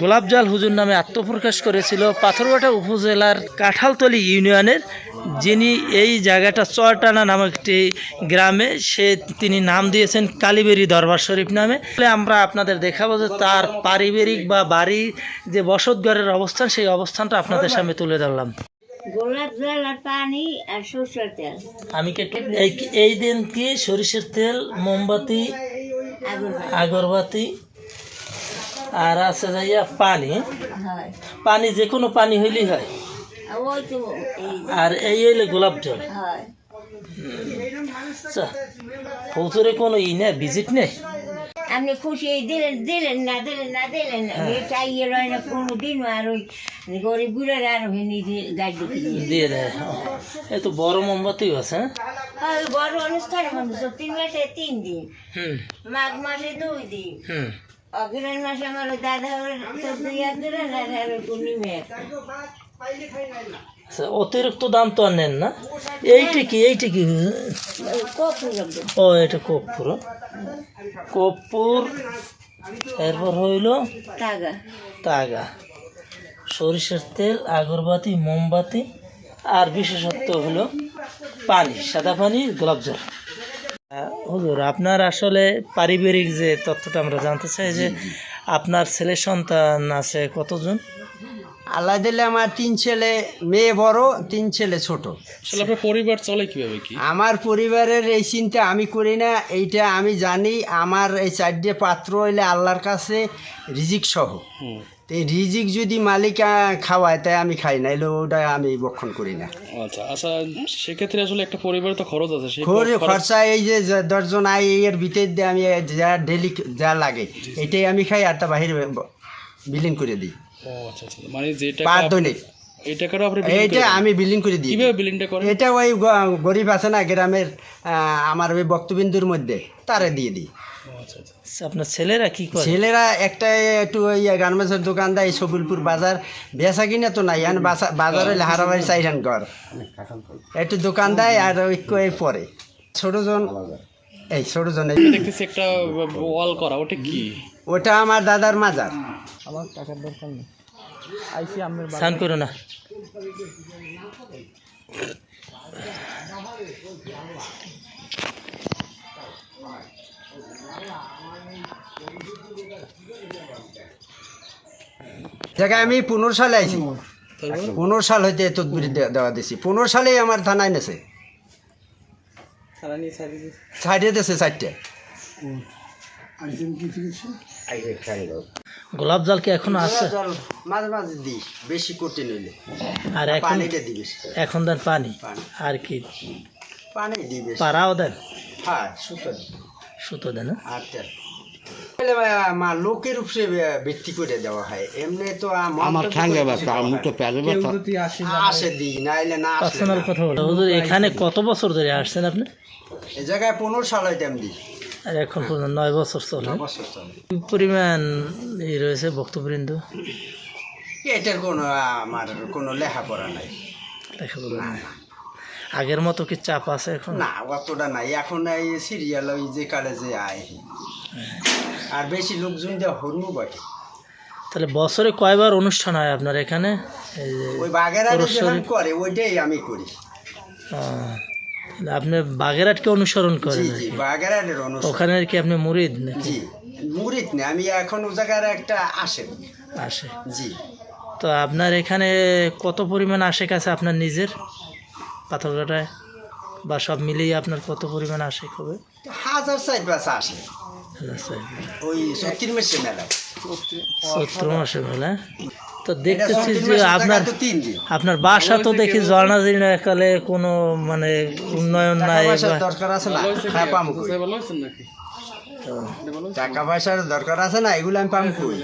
গোলাপজাল হুজুর নামে আত্মপ্রকাশ করেছিল পাথরঘাটা উপজেলার কাঁঠালতলি ইউনিয়নের যিনি এই জায়গাটা চরটানা নামক একটি গ্রামে সে তিনি নাম দিয়েছেন কালীবেরি দরবার শরীফ নামে। তাহলে আমরা আপনাদের দেখাবো যে তার পারিবারিক বা বাড়ি যে বসতঘরের অবস্থান সেই অবস্থানটা আপনাদের সামনে তুলে ধরলাম। গোলাপ জল আর পানি আর সরষের তেল। আমি কি এই এই দিন কি সরিষার তেল মোমবাতি আগরবাতি আর আছে যাইয়া পানি। পানি যে কোনো পানি হইলেই হয়। আর এই হইলে গোলাপ জল। হয়। আচ্ছা ফৌজরে কোনো ই নেই ভিজিট নেই? আপনি খুশি দিলেন দিলেন না দিলেন না দিলেন না। এ চাইয়ে রয় না কোনো দিন আর ওই গরিব গুড়ের আর হেনি গাড়ি দিয়ে দেয় এই তো বড় মোমবাতিও আছে হ্যাঁ? বড় অনুষ্ঠান মানুষ তিন মাসে তিন দিন। মাঘ মাসে দুই দিন। হুম। মাসে আমার দাদা। আচ্ছা, অতিরিক্ত দাম তো আর নেন না। এইটা কি এইটা কি। ও এটা কর্পূর। কর্পূর। এরপর হইল তাগা। তাগা। সরিষার তেল আগরবাতি মোমবাতি আর বিশেষত্ব হলো পানি সাদা পানি গোলাপ জল। হুজুর আপনার আসলে পারিবারিক যে তথ্যটা আমরা জানতে চাই যে আপনার ছেলে সন্তান আছে কতজন? আল্লাহ দিলে আমার তিন ছেলে মেয়ে বড় তিন ছেলে ছোট। আসলে আপনার পরিবার চলে কীভাবে কি? আমার পরিবারের এই চিন্তা আমি করি না এইটা আমি জানি আমার এই চারটে পাত্র হইলে আল্লাহর কাছে রিজিক সহ। তো রিজিক যদি মালিক খাওয়ায় তাই আমি খাই না এলে ওটা আমি বক্ষণ করি না। আচ্ছা আচ্ছা সেক্ষেত্রে আসলে একটা পরিবারে তো খরচ আছে খরচ- খরচা এই যে দশজন আই এর ভিতর দিয়ে আমি যা ডেলি যা লাগে এটাই আমি খাই আর তা বাহিরে বিলীন করে দিই। ও আচ্ছা আচ্ছা মানে যে পার দৈনিক। এই টাকাটা আপনি bill এইটা করে দেন। আমি বিলীন করে দিই। কীভাবে বিলিংটা করেন? এটা ওই গরিব আছে না গ্রামের আমার ওই বক্তবিন্দুর মধ্যে তারে দিয়ে দিই। আচ্ছা আচ্ছা। আচ্ছা, আপনার ছেলেরা কি করে? ছেলেরা একটা একটু ওই গার্মেন্টসের দোকান দেয় সবিলপুর বাজার। বেচা কিনা তো নাই বাসা- বাজার হারাবাড়ি চাইরান ঘর একটু দোকান দেয় আর ওই কই পরে। ছোটজন এই ছোটজন এই দেখতেছি একটা ওয়াল করা ওটা কি? ওটা আমার দাদার মাজার। স্নান করো না। জায়গায় আমি পনেরো সালে আইছি। পনেরো। সাল হইতে তদবির দেওয়া দিছি। পনেরো সালেই আমার থানায় নেছে। সাইডে দিয়েছে চারটে। গোলাপ জল কি এখনও আছে? মাঝে মাঝে দিই বেশি কঠিন হইলে। আর এখন এখন দেন পানি। আর কি? পানি দিই বেশি পাড়াও দেন। হ্যাঁ। সুতো দেন হ্যাঁ? আচ্ছা। মা লোকের উপরে ভিত্তি করে দেওয়া হয়। এমনি তো আমার ঠাঙ্গে আসে দিই নাইলে না পার্সোনাল কথা বলো হুজুর এখানে কত বছর ধরে আসছেন আপনি? এই জায়গায় পনেরো সাল দিই আর এখন পর্যন্ত নয় বছর চলে। বছর চলে। কি পরিমাণ ই রয়েছে বক্তবৃন্দ এটার কোনো আমার কোনো লেখাপড়া নাই। লেখাপড়া নেই। আগের মতো কি চাপ আছে এখন? না অতটা নাই। এখন এই সিরিয়াল ওই যে কালে যে আয়। আর বেশি লোকজন দিয়ে হরু বটে। তাহলে বছরে কয়বার অনুষ্ঠান হয় আপনার এখানে? ওই বাগেরা পরশ যখন শরীফ। করে ওইটাই আমি করি। আপনি বাগেরহাটকে অনুসরণ করেন অনুষ্ঠান ওখানে কি আপনি মুরিদ নাকি? জি মুরিত না আমি এখন ও জায়গার একটা আসে আসে। জি। তো আপনার এখানে কত পরিমাণ আশেক আছে আপনার নিজের? পাথরঘাটায় বা সব মিলিয়ে আপনার কত পরিমাণ আশেক হবে? হাজার চাই পাঁচ আসে। ওই মাসে মেলায় চৈত্র মাসে মেলা তো দেখতেছি যে আপনার আপনার বাসা তো দেখি জর্নাজির একালে কোনো মানে উন্নয়ন নাই দরকার আছে না? হ্যাঁ টাকা পয়সার দরকার আছে না? এগুলো আমি পামু কই?